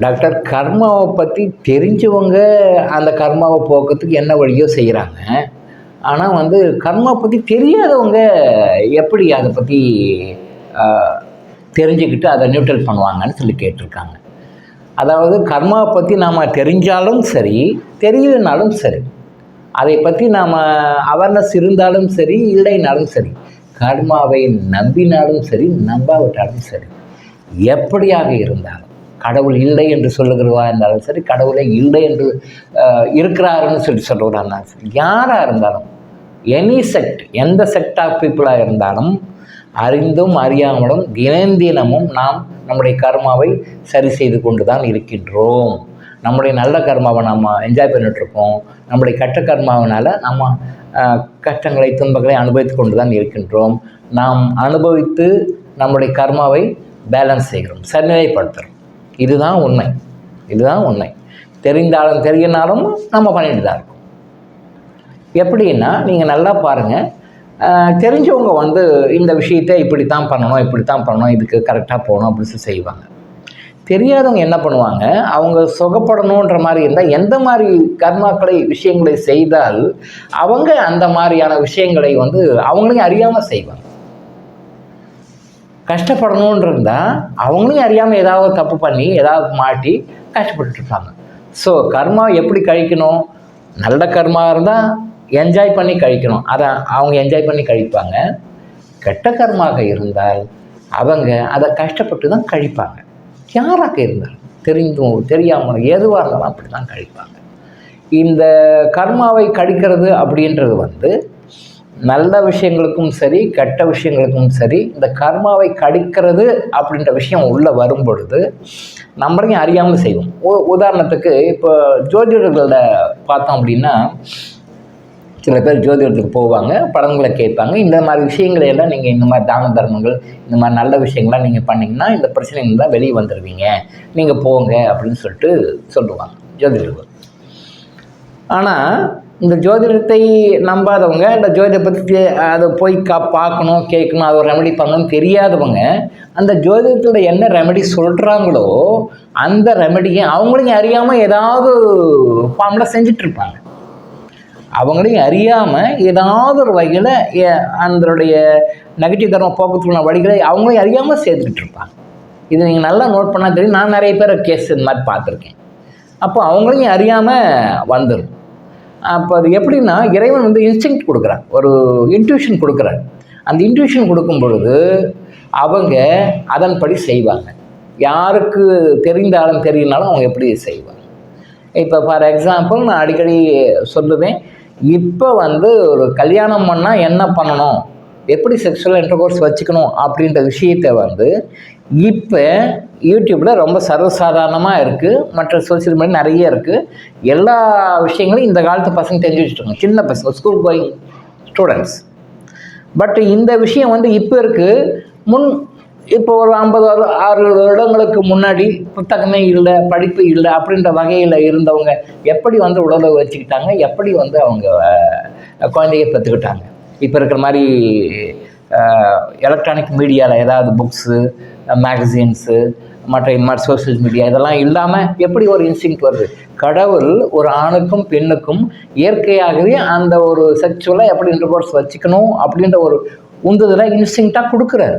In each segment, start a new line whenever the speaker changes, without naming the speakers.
Doctor கர்மாவை பற்றி தெரிஞ்சவங்க அந்த கர்மாவை போக்குறதுக்கு என்ன வழியோ செய்கிறாங்க ஆனால் வந்து கர்மா பற்றி தெரியாதவங்க எப்படி அதை பற்றி தெரிஞ்சுக்கிட்டு அதை நியூட்ரல் பண்ணுவாங்கன்னு சொல்லி கேட்டிருக்காங்க. அதாவது கர்மாவை பற்றி நாம் தெரிஞ்சாலும் சரி தெரியலனாலும் சரி அதை பற்றி நாம் அவேர்னஸ் இருந்தாலும் சரி இல்லைனாலும் சரி கர்மாவை நம்பினாலும் சரி நம்பாவிட்டாலும் சரி எப்படியாக இருந்தாலும் கடவுள் இல்லை என்று சொல்லுகிறவா இருந்தாலும் சரி கடவுளே இல்லை என்று இருக்கிறாருன்னு சொல்லி சொல்கிறவரா இருந்தாலும் சரி யாராக இருந்தாலும் எனி செக்ட் எந்த செக்ட் ஆஃப் பீப்புளாக இருந்தாலும் அறிந்தும் அறியாமலும் தினந்தினமும் நாம் நம்முடைய கர்மாவை சரி செய்து கொண்டு தான் இருக்கின்றோம். நம்முடைய நல்ல கர்மாவை நம்ம என்ஜாய் பண்ணிகிட்ருக்கோம் நம்முடைய கட்ட கர்மாவினால் நம்ம கஷ்டங்களை துன்பங்களை அனுபவித்து கொண்டு தான் இருக்கின்றோம். நாம் அனுபவித்து நம்முடைய கர்மாவை பேலன்ஸ் செய்கிறோம் சரிநிலைப்படுத்துகிறோம் இதுதான் உண்மை. இதுதான் உண்மை. தெரிந்தாலும் தெரியனாலும் நம்ம பண்ணிட்டு தான் இருக்கோம். எப்படின்னா நீங்கள் நல்லா பாருங்கள் தெரிஞ்சவங்க வந்து இந்த விஷயத்தை இப்படி தான் பண்ணணும் இப்படி தான் பண்ணணும் இதுக்கு கரெக்டாக போகணும் அப்படின்னு சொல்லி செய்வாங்க. தெரியாதவங்க என்ன பண்ணுவாங்க? அவங்க சுகப்படணுன்ற மாதிரி இருந்தால் எந்த மாதிரி கர்மாக்களை விஷயங்களை செய்தால் அவங்க அந்த மாதிரியான விஷயங்களை வந்து அவங்களையும் அறியாமல் செய்வாங்க. கஷ்டப்படணும்னு இருந்தால் அறியாமல் ஏதாவது தப்பு பண்ணி ஏதாவது மாட்டி கஷ்டப்பட்டுருப்பாங்க ஸோ கர்மா எப்படி கழிக்கணும்? நல்ல கர்மா இருந்தால் என்ஜாய் பண்ணி கழிக்கணும். அதை அவங்க என்ஜாய் பண்ணி கழிப்பாங்க. கெட்ட கர்மாக இருந்தால் அவங்க அதை கஷ்டப்பட்டு தான் கழிப்பாங்க. யாராக இருந்தாலும் தெரிந்தும் தெரியாமல் எதுவாக இருந்தாலும் அப்படி தான் கழிப்பாங்க. இந்த கர்மாவை கழிக்கிறது அப்படின்றது வந்து நல்ல விஷயங்களுக்கும் சரி கெட்ட விஷயங்களுக்கும் சரி இந்த கர்மாவை கடிக்கிறது அப்படின்ற விஷயம் உள்ளே வரும் பொழுது நம்மளையும் அறியாமல் செய்வோம். உதாரணத்துக்கு இப்போ ஜோதிடர்களில் பார்த்தோம் அப்படின்னா சில பேர் ஜோதிடத்துக்கு போவாங்க படங்களை கேட்பாங்க. இந்த மாதிரி விஷயங்களை எல்லாம் நீங்கள் இந்த மாதிரி தான தர்மங்கள் இந்த மாதிரி நல்ல விஷயங்கள்லாம் நீங்கள் பண்ணிங்கன்னா இந்த பிரச்சனைகள் தான் வெளியே வந்துடுவீங்க நீங்கள் போங்க அப்படின்னு சொல்லிட்டு சொல்லுவாங்க ஜோதிடர்கள். ஆனால் இந்த ஜோதிடத்தை நம்பாதவங்க இந்த ஜோதிடத்தை பற்றி அதை போய் கா பார்க்கணும் கேட்கணும் அதை ஒரு ரெமெடி பண்ணணும்னு தெரியாதவங்க அந்த ஜோதிடத்தில் என்ன ரெமெடி சொல்கிறாங்களோ அந்த ரெமெடியை அவங்களையும் அறியாமல் ஏதாவது ஃபார்மில் செஞ்சுட்டு இருப்பாங்க அவங்களையும் அறியாமல் ஏதாவது ஒரு வகையில் அதனுடைய நெகட்டிவ் கர்ம போக்கத்துக்கான வழிகளை அவங்களையும் அறியாமல் சேர்த்துக்கிட்டு இருப்பாங்க இது நீங்கள் நல்லா நோட் பண்ணால் தெரியும். நான் நிறைய பேர் கேஸ் இந்த மாதிரி பார்த்துருக்கேன். அப்போ அவங்களையும் அறியாமல் வந்துடும் அப்போ அது எப்படின்னா இறைவன் வந்து இன்ஸ்டிங் கொடுக்குறான். ஒரு இன்ட்யூஷன் கொடுக்குறான். அந்த இன்ட்யூஷன் கொடுக்கும் பொழுது அவங்க அதன்படி செய்வாங்க. யாருக்கு தெரிந்தாலும் தெரியினாலும் அவங்க எப்படி செய்வாங்க. இப்போ ஃபார் எக்ஸாம்பிள் நான் அடிக்கடி சொல்லுவேன். இப்போ வந்து ஒரு கல்யாணம் பண்ணால் என்ன பண்ணணும்? எப்படி செக்ஷுவல் இன்டர்கோர்ஸ் வச்சுக்கணும் அப்படின்ற விஷயத்தை வந்து இப்போ யூடியூப்பில் ரொம்ப சர்வசாதாரணமாக இருக்குது மற்ற சோசியல் மீடியா நிறைய இருக்குது எல்லா விஷயங்களும் இந்த காலத்து பசங்க தெரிஞ்சு வச்சுருக்காங்க சின்ன பசங்க ஸ்கூல் கோயிங் ஸ்டூடெண்ட்ஸ் பட் இந்த விஷயம் வந்து இப்போ இருக்குது முன் இப்போ ஒரு ஐம்பது அறுபது வருடங்களுக்கு முன்னாடி புத்தகமே இல்லை படிப்பு இல்லை அப்படின்ற வகையில் இருந்தவங்க எப்படி வந்து உடலை வச்சுக்கிட்டாங்க? எப்படி வந்து அவங்க குழந்தைய பெற்றுக்கிட்டாங்க? இப்போ இருக்கிற மாதிரி எலக்ட்ரானிக் மீடியாவில் ஏதாவது புக்ஸு மேகசின்ஸு மற்ற இந்த மாதிரி சோஷியல் மீடியா இதெல்லாம் இல்லாமல் எப்படி ஒரு இன்ஸ்டிங் வருது? கடவுள் ஒரு ஆணுக்கும் பெண்ணுக்கும் இயற்கையாகவே அந்த ஒரு செக்ஷுவலாக எப்படி இன்டர்கோர்ஸ் வச்சுக்கணும் அப்படின்ற ஒரு உந்துதலை இன்ஸ்டிங்க்டாக கொடுக்குறாரு.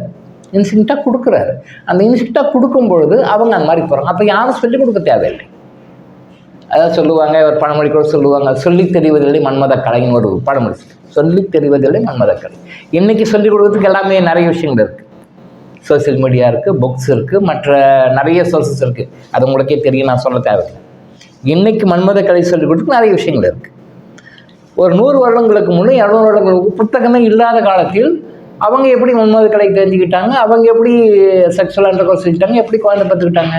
இன்ஸ்டிங்டாக கொடுக்குறாரு. அந்த இன்ஸ்டிங்டாக கொடுக்கும் பொழுது அவங்க அந்த மாதிரி போகிறாங்க அப்போ யாரும் சொல்லிக் கொடுக்க தேவையில்லை. அதாவது சொல்லுவாங்க ஒரு பழமொழி கூட சொல்லுவாங்க சொல்லித் தெரிவதில்லை மன்மத கலைன்னு ஒரு பழமொழி. சொல்லித் தெரிவதில்லை மன்மத இன்றைக்கி இன்னைக்கு சொல்லிக் கொடுக்கறதுக்கு எல்லாமே நிறைய விஷயங்கள் இருக்குது சோஷியல் மீடியா இருக்குது புக்ஸ் இருக்குது மற்ற நிறைய சோர்சஸ் இருக்குது அது உங்களுக்கே தெரியும் நான் சொல்ல தேவையில்லை. இன்னைக்கு மன்மத கலை சொல்லிக் கொடுத்து நிறைய விஷயங்கள் இருக்குது ஒரு நூறு வருடங்களுக்கு முன்னே இரநூறு வருடங்களுக்கு புத்தகமே இல்லாத காலத்தில் அவங்க எப்படி மன்மத கலை தெரிஞ்சுக்கிட்டாங்க? அவங்க எப்படி செக்ஷுவல் இன்டர்கோர்ஸ் செஞ்சுட்டாங்க? எப்படி குழந்தை பார்த்துக்கிட்டாங்க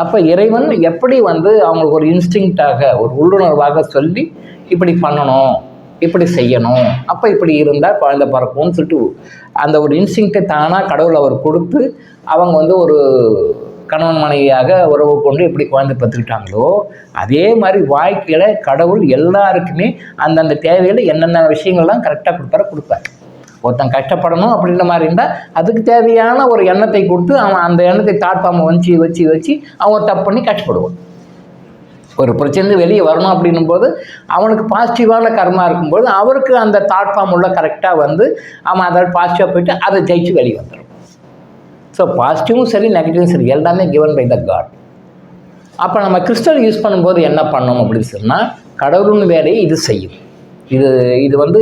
அப்போ இறைவன் எப்படி வந்து அவங்களுக்கு ஒரு இன்ஸ்டிங்க்டாக ஒரு உள்ளுணர்வாக சொல்லி இப்படி பண்ணணும்? இப்படி செய்யணும். அப்போ இப்படி இருந்தால் குழந்தை பிறக்கும்னு சொல்லிட்டு அந்த ஒரு இன்ஸ்டிங்க்டை தானாக கடவுள் அவர் கொடுத்து அவங்க வந்து ஒரு கணவன் மனைவியாக உறவு கொண்டு எப்படி குழந்தை பெற்றுக்கிட்டாங்களோ அதே மாதிரி வாழ்க்கையில் கடவுள் எல்லாருக்குமே அந்தந்த தேவைகளை என்னென்ன விஷயங்கள்லாம் கரெக்டாக கொடுப்பார கொடுப்பாரு. ஒருத்தன் கஷ்டப்படணும் அப்படின்ற மாதிரி இருந்தால் அதுக்கு தேவையான ஒரு எண்ணத்தை கொடுத்து அவன் அந்த எண்ணத்தை தாட் ஃபார்மை வச்சு வச்சு வச்சு அவன் தப்பு பண்ணி கஷ்டப்படுவான். ஒரு பிரச்சனை வெளியே வரணும் அப்படின்னும் போது அவனுக்கு பாசிட்டிவான கர்மா இருக்கும்போது அவருக்கு அந்த தாட் ஃபார்ம் உள்ள கரெக்டாக வந்து அவன் அதை பாசிட்டிவாக போயிட்டு அதை ஜெயிச்சு வெளியே வந்துடும் ஸோ பாசிட்டிவும் சரி நெகட்டிவும் சரி எல்லாமே கிவன் பை த காட் அப்போ நம்ம கிறிஸ்டல் யூஸ் பண்ணும்போது என்ன பண்ணோம் அப்படின்னு சொன்னால் கடவுளின் வேலையை இது செய்யும். இது இது வந்து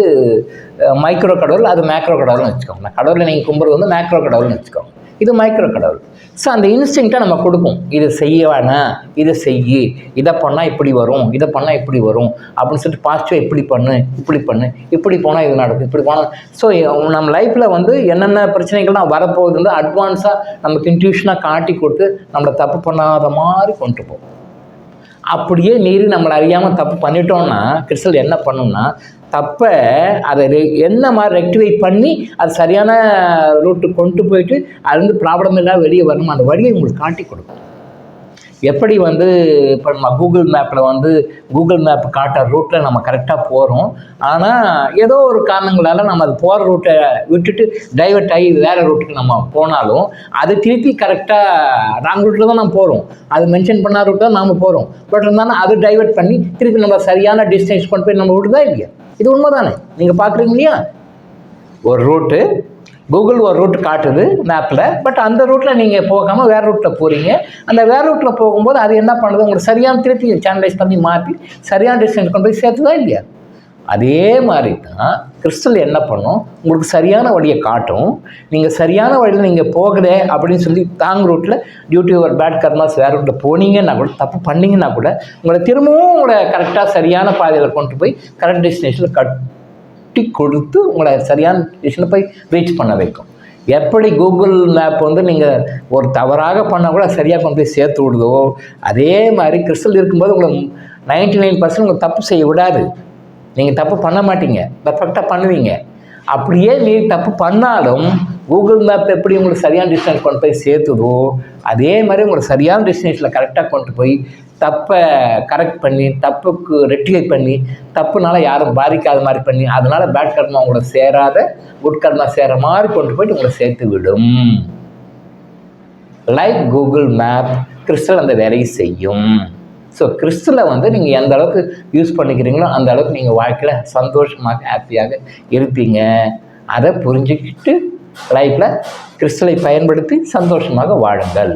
மைக்ரோ கடவுள் அது மேக்ரோ கடவுள்னு வச்சுக்கோங்க. கடவுளை நீங்கள் கும்புறது வந்து மேக்ரோ கடவுள்னு வச்சுக்கோங்க. இது மைக்ரோ கடவுள். ஸோ அந்த இன்ஸ்டிங்க்டை நம்ம கொடுக்கும். இது செய்ய வேணாம் இதை செய்யி இதை பண்ணால் இப்படி வரும் இதை பண்ணால் இப்படி வரும் அப்படின்னு சொல்லிட்டு பாசிட்டிவாக இப்படி பண்ணு இப்படி பண்ணு இப்படி போனால் இது நடக்கும் இப்படி போனால் ஸோ நம்ம லைஃப்பில் வந்து என்னென்ன பிரச்சனைகள்லாம் வரப்போகுது வந்து அட்வான்ஸாக நமக்கு இன்ட்யூஷனாக காட்டி கொடுத்து நம்மளை தப்பு பண்ணாத மாதிரி கொண்டு போகும். அப்படியே மீறி நம்மளை அறியாமல் தப்பு பண்ணிட்டோம்னா கிறிஸ்டல் என்ன பண்ணும்னா தப்பை அதை ரெ- என்ன மாதிரி ரெக்டிஃபை பண்ணி அது சரியான ரூட்டுக்கு கொண்டு போயிட்டு அதுலேருந்து ப்ராப்ளம் இல்லாமல் வெளியே வரணும் அந்த வழியை உங்களுக்கு காட்டி கொடுக்கும். எப்படி வந்து இப்போ நம்ம கூகுள் மேப்பில் வந்து கூகுள் மேப் காட்டுற ரூட்டில் நம்ம கரெக்டாக போகிறோம் ஆனால் ஏதோ ஒரு காரணங்களால் நம்ம அது போகிற ரூட்டை விட்டுட்டு டைவர்ட் ஆகி வேறு ரூட்டுக்கு நம்ம போனாலும் அது திருப்பி கரெக்டாக ராங் ரூட்டில் தான் நம்ம போகிறோம் அது மென்ஷன் பண்ண ரூட் தான் நாம் போகிறோம் பட் இருந்தாலும் அது டைவர்ட் பண்ணி திருப்பி நம்ம சரியான டிஸ்டன்ஸ் கொண்டு போய் நம்ம விடுதா இல்லையா? இது உண்மை தானே நீங்கள் பார்க்குறீங்க இல்லையா? ஒரு ரூட்டு கூகுள் ஒரு ரூட் காட்டுது மேப்பில் பட் அந்த ரூட்டில் நீங்கள் போகாமல் வேறு ரூட்டில் போகிறீங்க அந்த வேறு ரூட்டில் போகும்போது அது என்ன பண்ணுது? உங்களுக்கு சரியான திருப்பி சேனலைஸ் பண்ணி மாற்றி சரியான டிஸ்டன்ஸ் கொண்டு போய் சேர்த்துதா இல்லையா? அதே மாதிரி தான் கிறிஸ்டல் என்ன பண்ணும்? உங்களுக்கு சரியான வழியை காட்டும். நீங்கள் சரியான வழியில் நீங்கள் போகல அப்படின்னு சொல்லி தாங் ரூட்டில் டியூட்டி ஒரு பேட் கர்மாஸ் வேறு ரூட்டில் போனீங்கன்னா கூட தப்பு பண்ணீங்கன்னா கூட உங்களை திரும்பவும் உங்களை கரெக்டாக சரியான பாதையில் கொண்டு போய் கரெக்ட் டெஸ்டினேஷனில் கட் தட்டி கொடுத்து உங்களை சரியான டிசிஷனை போய் ரீச் பண்ண வைக்கும். எப்படி கூகுள் மேப் வந்து நீங்கள் ஒரு தவறாக பண்ணால் கூட சரியாக கொண்டு போய் சேர்த்து விடுதோ அதே மாதிரி கிறிஸ்டல் இருக்கும்போது உங்களை நைன்டி நைன் பர்சன்ட் உங்களை தப்பு செய்ய விடாது. நீங்கள் தப்பு பண்ண மாட்டீங்க. பர்ஃபெக்டாக பண்ணுவீங்க. அப்படியே நீ தப்பு பண்ணாலும் கூகுள் மேப் எப்படி உங்களுக்கு சரியான டிஸ்டன்ஸ் கொண்டு போய் சேர்த்துதோ அதே மாதிரி உங்களை சரியான டெஸ்டினேஷனில் கரெக்டாக கொண்டு போய் தப்பை கரெக்ட் பண்ணி தப்புக்கு ரெட்டிகேட் பண்ணி தப்புனால யாரும் பாதிக்காத மாதிரி பண்ணி அதனால் பேட் கர்மா உங்களை சேராத குட் கர்மா சேர மாதிரி கொண்டு போயிட்டு உங்களை சேர்த்து விடும். லைக் கூகுள் மேப் கிறிஸ்டல் அந்த வேலையை செய்யும். ஸோ கிறிஸ்டலை வந்து நீங்கள் எந்த அளவுக்கு யூஸ் பண்ணிக்கிறீங்களோ அந்த அளவுக்கு நீங்கள் வாழ்க்கையில் சந்தோஷமாக ஹாப்பியாக இருப்பீங்க. அதை புரிஞ்சுக்கிட்டு லைஃப்பில் கிறிஸ்டலை பயன்படுத்தி சந்தோஷமாக வாழுங்கள்.